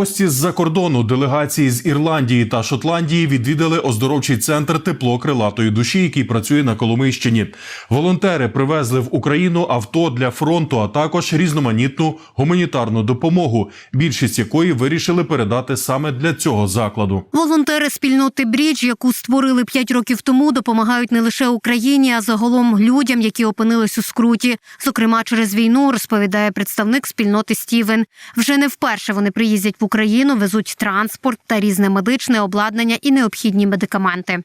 Гості з-за кордону, делегації з Ірландії та Шотландії відвідали оздоровчий центр тепло крилатої душі, який працює на Коломийщині. Волонтери привезли в Україну авто для фронту, а також різноманітну гуманітарну допомогу, більшість якої вирішили передати саме для цього закладу. Волонтери спільноти Брідж, яку створили п'ять років тому, допомагають не лише Україні, а загалом людям, які опинились у скруті. Зокрема, через війну розповідає представник спільноти Стівен. Вже не вперше вони приїздять в Україну, везуть транспорт та різне медичне обладнання і необхідні медикаменти.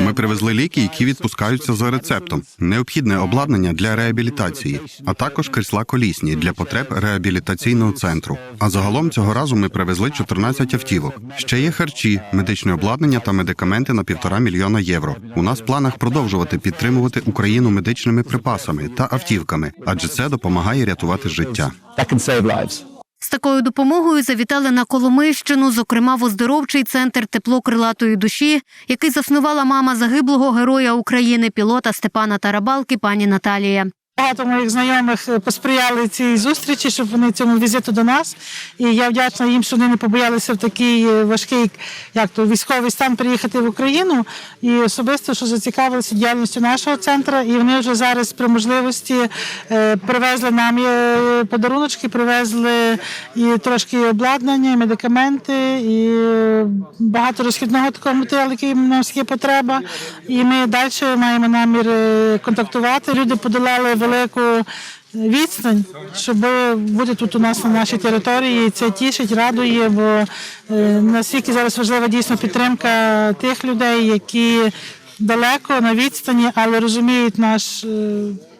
Ми привезли ліки, які відпускаються за рецептом, необхідне обладнання для реабілітації, а також крісла колісні для потреб реабілітаційного центру. А загалом цього разу ми привезли 14 автівок. Ще є харчі, медичне обладнання та медикаменти на півтора мільйона євро. У нас в планах продовжувати підтримувати Україну медичними припасами та автівками, адже це допомагає рятувати життя. З такою допомогою завітали на Коломийщину, зокрема в оздоровчий центр тепло крилатої душі, який заснувала мама загиблого героя України, пілота Степана Тарабалки, пані Наталія. Багато моїх знайомих е, посприяли цій зустрічі, щоб вони цьому візиту до нас. І я вдячна їм, що вони не побоялися в такий е, важкий, як то військовий стан приїхати в Україну. І особисто, що зацікавилися діяльністю нашого центру, і вони вже зараз при можливості е, привезли нам подаруночки, привезли і трошки обладнання, і медикаменти, і багато розхідного такого матеріалу, який в нас є потреба. І ми далі маємо намір контактувати. Люди подолали велику відстань, щоб бути тут у нас на нашій території. Це тішить, радує, бо е, наскільки зараз важлива дійсно підтримка тих людей, які далеко на відстані, але розуміють наш е,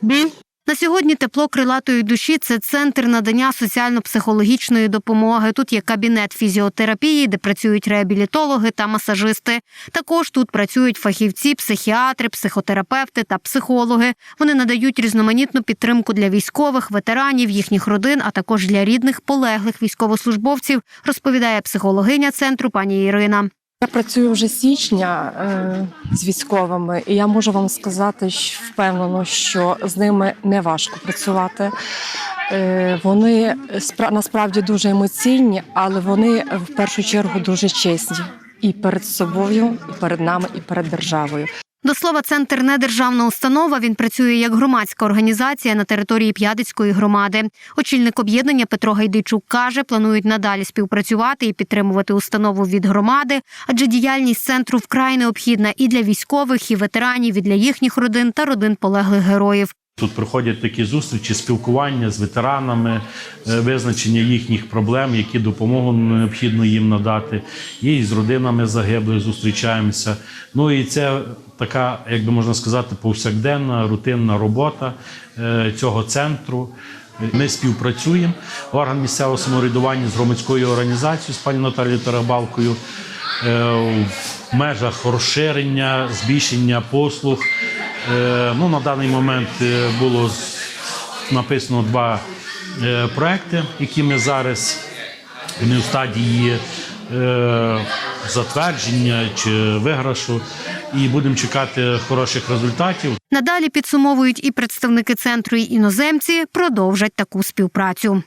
біль. На сьогодні тепло крилатої душі це центр надання соціально-психологічної допомоги. Тут є кабінет фізіотерапії, де працюють реабілітологи та масажисти. Також тут працюють фахівці, психіатри, психотерапевти та психологи. Вони надають різноманітну підтримку для військових, ветеранів, їхніх родин, а також для рідних полеглих військовослужбовців, розповідає психологиня центру пані Ірина. Я працюю вже з січня е, з військовими, і я можу вам сказати що впевнено, що з ними не важко працювати. Е, вони спра- насправді дуже емоційні, але вони в першу чергу дуже чесні і перед собою, і перед нами, і перед державою. До слова, центр не державна установа. Він працює як громадська організація на території П'ядицької громади. Очільник об'єднання Петро Гайдичук каже, планують надалі співпрацювати і підтримувати установу від громади, адже діяльність центру вкрай необхідна і для військових, і ветеранів, і для їхніх родин та родин полеглих героїв. Тут проходять такі зустрічі, спілкування з ветеранами, е, визначення їхніх проблем, які допомогу необхідно їм надати. І з родинами загиблих зустрічаємося. Ну і це така, як би можна сказати, повсякденна рутинна робота е, цього центру. Ми співпрацюємо. Орган місцевого самоврядування з громадською організацією з пані Наталією Тарабалкою е, в межах розширення, збільшення послуг. Е, Ну, на даний момент е, було написано два е, проекти, які ми зараз вони в стадії затвердження чи виграшу, і будемо чекати хороших результатів. Надалі підсумовують і представники центру, і іноземці продовжать таку співпрацю.